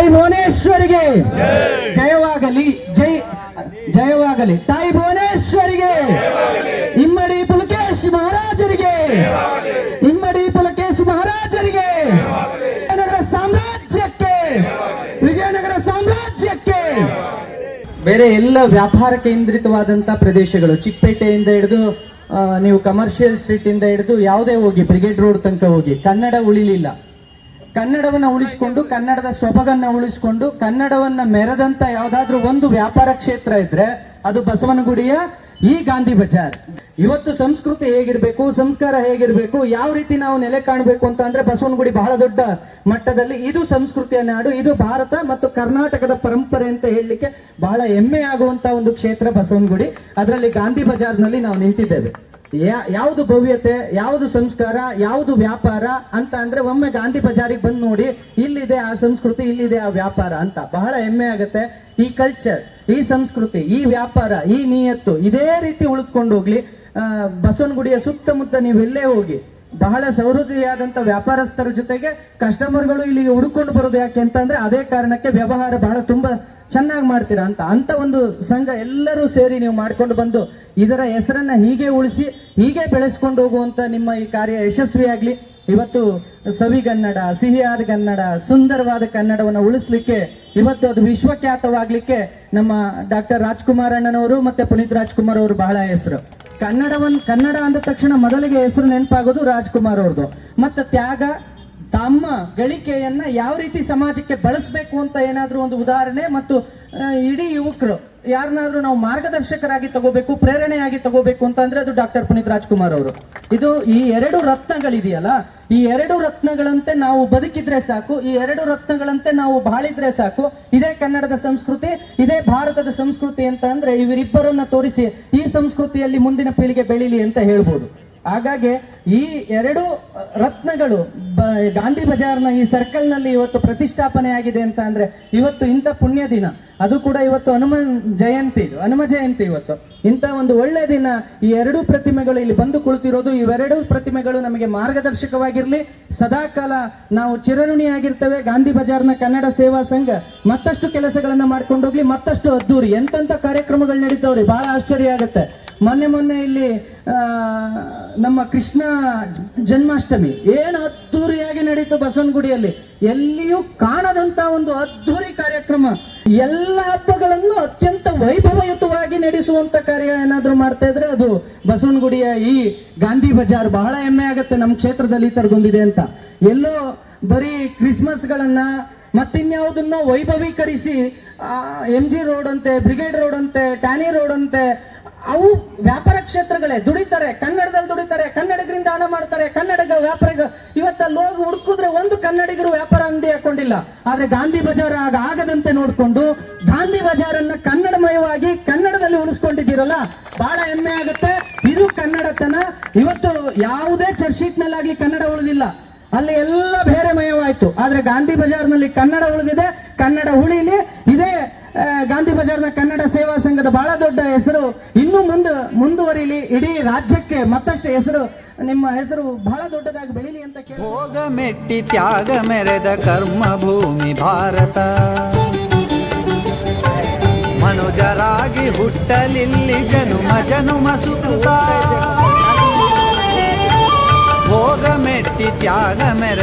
ತಾಯಿ ಭುವನೇಶ್ವರಿಗೆ. ಜಯವಾಗಲಿ, ಜೈ, ಜಯವಾಗಲಿ. ತಾಯಿ ಭುವನೇಶ್ವರಿಗೆ. ಇಮ್ಮಡಿ ಪುಲಕೇಶ್ ಮಹಾರಾಜರಿಗೆ. ಇಮ್ಮಡಿ ಪುಲಕೇಶ್ ಮಹಾರಾಜರಿಗೆ. ವಿಜಯನಗರ ಸಾಮ್ರಾಜ್ಯಕ್ಕೆ. ವಿಜಯನಗರ ಸಾಮ್ರಾಜ್ಯಕ್ಕೆ. ಬೇರೆ ಎಲ್ಲ ವ್ಯಾಪಾರ ಕೇಂದ್ರಿತವಾದಂತ ಪ್ರದೇಶಗಳು ಚಿಕ್ಕಪೇಟೆಯಿಂದ ಹಿಡಿದು ನೀವು ಕಮರ್ಷಿಯಲ್ ಸ್ಟ್ರೀಟ್ ಇಂದ ಹಿಡಿದು ಯಾವುದೇ ಹೋಗಿ ಬ್ರಿಗೇಡ್ ರೋಡ್ ತನಕ ಹೋಗಿ, ಕನ್ನಡ ಉಳಿಲಿಲ್ಲ. ಕನ್ನಡವನ್ನ ಉಳಿಸ್ಕೊಂಡು, ಕನ್ನಡದ ಸೊಬಗನ್ನ ಉಳಿಸ್ಕೊಂಡು, ಕನ್ನಡವನ್ನ ಮೆರೆದಂತ ಯಾವ್ದಾದ್ರೂ ಒಂದು ವ್ಯಾಪಾರ ಕ್ಷೇತ್ರ ಇದ್ರೆ ಅದು ಬಸವನಗುಡಿಯ ಈ ಗಾಂಧಿ ಬಜಾರ್. ಇವತ್ತು ಸಂಸ್ಕೃತಿ ಹೇಗಿರ್ಬೇಕು, ಸಂಸ್ಕಾರ ಹೇಗಿರ್ಬೇಕು, ಯಾವ ರೀತಿ ನಾವು ನೆಲೆ ಕಾಣಬೇಕು ಅಂತ ಅಂದ್ರೆ ಬಸವನಗುಡಿ ಬಹಳ ದೊಡ್ಡ ಮಟ್ಟದಲ್ಲಿ ಇದು ಸಂಸ್ಕೃತಿಯ ನಾಡು, ಇದು ಭಾರತ ಮತ್ತು ಕರ್ನಾಟಕದ ಪರಂಪರೆ ಅಂತ ಹೇಳಲಿಕ್ಕೆ ಬಹಳ ಹೆಮ್ಮೆ ಆಗುವಂತ ಒಂದು ಕ್ಷೇತ್ರ ಬಸವನಗುಡಿ. ಅದರಲ್ಲಿ ಗಾಂಧಿ ಬಜಾರ್ನಲ್ಲಿ ನಾವು ನಿಂತಿದ್ದೇವೆ. ಯಾವುದು ಭವ್ಯತೆ, ಯಾವುದು ಸಂಸ್ಕಾರ, ಯಾವುದು ವ್ಯಾಪಾರ ಅಂತ ಅಂದ್ರೆ ಒಮ್ಮೆ ಗಾಂಧಿ ಬಜಾರಿಗೆ ಬಂದು ನೋಡಿ ಇಲ್ಲಿದೆ ಆ ಸಂಸ್ಕೃತಿ, ಇಲ್ಲಿದೆ ಆ ವ್ಯಾಪಾರ ಅಂತ ಬಹಳ ಹೆಮ್ಮೆ ಆಗುತ್ತೆ. ಈ ಕಲ್ಚರ್ ಈ ಸಂಸ್ಕೃತಿ, ಈ ವ್ಯಾಪಾರ, ಈ ನಿಯತ್ತು ಇದೇ ರೀತಿ ಉಳಿದ್ಕೊಂಡು ಹೋಗ್ಲಿ. ಬಸವನಗುಡಿಯ ಸುತ್ತಮುತ್ತ ನೀವು ನೀವೆಲ್ಲೇ ಹೋಗಿ, ಬಹಳ ಸೌಹೃದಯಾದಂತ ವ್ಯಾಪಾರಸ್ಥರ ಜೊತೆಗೆ ಕಸ್ಟಮರ್ಗಳು ಇಲ್ಲಿಗೆ ಹುಡುಕೊಂಡು ಬರೋದು ಯಾಕೆ ಅಂತಂದ್ರೆ ಅದೇ ಕಾರಣಕ್ಕೆ ವ್ಯವಹಾರ ಬಹಳ ತುಂಬಾ ಚೆನ್ನಾಗಿ ಮಾಡ್ತೀರಾ ಅಂತ ಅಂತ ಒಂದು ಸಂಘ ಎಲ್ಲರೂ ಸೇರಿ ನೀವು ಮಾಡ್ಕೊಂಡು ಬಂದು ಇದರ ಹೆಸರನ್ನ ಹೀಗೆ ಉಳಿಸಿ, ಹೀಗೆ ಬೆಳೆಸ್ಕೊಂಡು ಹೋಗುವಂತ ನಿಮ್ಮ ಈ ಕಾರ್ಯ ಯಶಸ್ವಿಯಾಗ್ಲಿ. ಇವತ್ತು ಸವಿಗನ್ನಡ ಸಿಹಿಯಾದ ಕನ್ನಡ, ಸುಂದರವಾದ ಕನ್ನಡವನ್ನು ಉಳಿಸ್ಲಿಕ್ಕೆ, ಇವತ್ತು ಅದು ವಿಶ್ವಖ್ಯಾತವಾಗ್ಲಿಕ್ಕೆ ನಮ್ಮ ಡಾಕ್ಟರ್ ರಾಜ್ಕುಮಾರ್ ಅಣ್ಣನವರು ಮತ್ತೆ ಪುನೀತ್ ರಾಜ್ಕುಮಾರ್ ಅವರು ಬಹಳ ಹೆಸರು. ಕನ್ನಡವನ್ನು ಕನ್ನಡ ಅಂದ ತಕ್ಷಣ ಮೊದಲಿಗೆ ಹೆಸರು ನೆನಪಾಗೋದು ರಾಜ್ಕುಮಾರ್ ಅವ್ರದ್ದು. ಮತ್ತೆ ತ್ಯಾಗ ತಮ್ಮ ಗಳಿಕೆಯನ್ನ ಯಾವ ರೀತಿ ಸಮಾಜಕ್ಕೆ ಬಳಸಬೇಕು ಅಂತ ಏನಾದ್ರೂ ಒಂದು ಉದಾಹರಣೆ ಮತ್ತು ಇಡೀ ಯುವಕರು ಯಾರನ್ನಾದ್ರೂ ನಾವು ಮಾರ್ಗದರ್ಶಕರಾಗಿ ತಗೋಬೇಕು, ಪ್ರೇರಣೆಯಾಗಿ ತಗೋಬೇಕು ಅಂತ ಅಂದ್ರೆ ಅದು ಡಾಕ್ಟರ್ ಪುನೀತ್ ರಾಜ್ಕುಮಾರ್ ಅವರು. ಇದು ಈ ಎರಡು ರತ್ನಗಳಿದೆಯಲ್ಲ, ಈ ಎರಡು ರತ್ನಗಳಂತೆ ನಾವು ಬದುಕಿದ್ರೆ ಸಾಕು, ಈ ಎರಡು ರತ್ನಗಳಂತೆ ನಾವು ಬಾಳಿದ್ರೆ ಸಾಕು, ಇದೇ ಕನ್ನಡದ ಸಂಸ್ಕೃತಿ, ಇದೇ ಭಾರತದ ಸಂಸ್ಕೃತಿ ಅಂತ ಅಂದ್ರೆ ಇವರಿಬ್ಬರನ್ನ ತೋರಿಸಿ ಈ ಸಂಸ್ಕೃತಿಯಲ್ಲಿ ಮುಂದಿನ ಪೀಳಿಗೆ ಬೆಳೀಲಿ ಅಂತ ಹೇಳ್ಬೋದು. ಹಾಗಾಗಿ ಈ ಎರಡು ರತ್ನಗಳು ಗಾಂಧಿ ಬಜಾರ್ನ ಈ ಸರ್ಕಲ್ನಲ್ಲಿ ಇವತ್ತು ಪ್ರತಿಷ್ಠಾಪನೆ ಆಗಿದೆ ಅಂತ ಅಂದ್ರೆ ಇವತ್ತು ಇಂಥ ಪುಣ್ಯ ದಿನ. ಅದು ಕೂಡ ಇವತ್ತು ಹನುಮನ್ ಜಯಂತಿ ಇದು, ಹನುಮ ಜಯಂತಿ ಇವತ್ತು. ಇಂಥ ಒಂದು ಒಳ್ಳೆ ದಿನ ಈ ಎರಡೂ ಪ್ರತಿಮೆಗಳು ಇಲ್ಲಿ ಬಂದು ಕುಳಿತಿರೋದು ಇವೆರಡೂ ಪ್ರತಿಮೆಗಳು ನಮಗೆ ಮಾರ್ಗದರ್ಶಕವಾಗಿರಲಿ. ಸದಾಕಾಲ ನಾವು ಚಿರಋಣಿಯಾಗಿರ್ತೇವೆ. ಗಾಂಧಿ ಬಜಾರ್ನ ಕನ್ನಡ ಸೇವಾ ಸಂಘ ಮತ್ತಷ್ಟು ಕೆಲಸಗಳನ್ನು ಮಾಡ್ಕೊಂಡು ಹೋಗ್ಲಿ ಮತ್ತಷ್ಟು ಅದ್ದೂರಿ ಎಂತೆಂಥ ಕಾರ್ಯಕ್ರಮಗಳು ನಡೀತಾವ್ರಿ ಬಹಳ ಆಶ್ಚರ್ಯ ಆಗುತ್ತೆ. ಮೊನ್ನೆ ಮೊನ್ನೆ ಇಲ್ಲಿ ನಮ್ಮ ಕೃಷ್ಣ ಜನ್ಮಾಷ್ಟಮಿ ಏನು ಅದ್ದೂರಿಯಾಗಿ ನಡೀತು ಬಸವನಗುಡಿಯಲ್ಲಿ. ಎಲ್ಲಿಯೂ ಕಾಣದಂತ ಒಂದು ಅದ್ದೂರಿ ಕಾರ್ಯಕ್ರಮ. ಎಲ್ಲ ಹಬ್ಬಗಳನ್ನು ಅತ್ಯಂತ ವೈಭವಯುತವಾಗಿ ನಡೆಸುವಂತ ಕಾರ್ಯ ಏನಾದರೂ ಮಾಡ್ತಾ ಇದ್ರೆ ಅದು ಬಸವನಗುಡಿಯ ಈ ಗಾಂಧಿ ಬಜಾರ್ ಬಹಳ ಹೆಮ್ಮೆ ಆಗುತ್ತೆ ನಮ್ಮ ಕ್ಷೇತ್ರದಲ್ಲಿ ಈ ತರದೊಂದಿದೆ ಅಂತ. ಎಲ್ಲೋ ಬರೀ ಕ್ರಿಸ್ಮಸ್ಗಳನ್ನ ಮತ್ತಿನ್ಯಾವುದನ್ನೋ ವೈಭವೀಕರಿಸಿ ಎಂ ಜಿ ರೋಡ್ ಅಂತೆ ಬ್ರಿಗೇಡ್ ರೋಡ್ ಅಂತೆ ಟ್ಯಾನಿ ರೋಡ್ ಅಂತೆ ಅವು ವ್ಯಾಪಾರ ಕ್ಷೇತ್ರಗಳೇ. ದುಡಿತಾರೆ, ಕನ್ನಡದಲ್ಲಿ ದುಡಿತಾರೆ, ಕನ್ನಡಿಗರಿಂದ ಹಣ ಮಾಡ್ತಾರೆ, ಕನ್ನಡಿಗ ವ್ಯಾಪಾರ ಇವತ್ತಲ್ಲಿ ಹೋಗಿ ಹುಡುಕಿದ್ರೆ ಒಂದು ಕನ್ನಡಿಗರು ವ್ಯಾಪಾರ ಅಂಗಡಿ ಹಾಕೊಂಡಿಲ್ಲ. ಆದ್ರೆ ಗಾಂಧಿ ಬಜಾರ್ ಆಗ ಆಗದಂತೆ ನೋಡ್ಕೊಂಡು ಗಾಂಧಿ ಬಜಾರನ್ನ ಕನ್ನಡಮಯವಾಗಿ ಕನ್ನಡದಲ್ಲಿ ಉಳಿಸ್ಕೊಂಡಿದ್ದೀರಲ್ಲ ಬಹಳ ಹೆಮ್ಮೆ ಆಗುತ್ತೆ. ಇದು ಕನ್ನಡತನ. ಇವತ್ತು ಯಾವುದೇ ಚರ್ಚ್ ನಲ್ಲಾಗ್ಲಿ ಕನ್ನಡ ಉಳಿದಿಲ್ಲ. ಅಲ್ಲಿ ಎಲ್ಲ ಬೇರೆ ಮಯವಾಯ್ತು. ಆದ್ರೆ ಗಾಂಧಿ ಬಜಾರ್ನಲ್ಲಿ ಕನ್ನಡ ಉಳಿದಿದೆ, ಕನ್ನಡ ಉಳಿಲಿ. ಇದೇ ಗಾಂಧಿ ಬಜಾರ್ನ ಕನ್ನಡ ಸೇವಾ ಸಂಘದ ಬಹಳ ದೊಡ್ಡ ಹೆಸರು ಇನ್ನು ಮುಂದೆ ಮುಂದುವರಿಲಿ, ಇಡೀ ರಾಜ್ಯಕ್ಕೆ ಮತ್ತಷ್ಟು ಹೆಸರು, ನಿಮ್ಮ ಹೆಸರು ಬಹಳ ದೊಡ್ಡದಾಗಿ ಬೆಳಿಲಿ ಅಂತ ಹೋಗ ಮೆಟ್ಟಿ ತ್ಯಾಗ ಮೆರೆದ ಕರ್ಮ ಭೂಮಿ ಭಾರತ. ಮನುಜರಾಗಿ ಹುಟ್ಟಲಿಲ್ಲಿ ಜನುಮ ಜನುಮ ಸುಕೃತ. ಭೋಗ ಮೆಟ್ಟಿ ತ್ಯಾಗ ಮೆರೆದ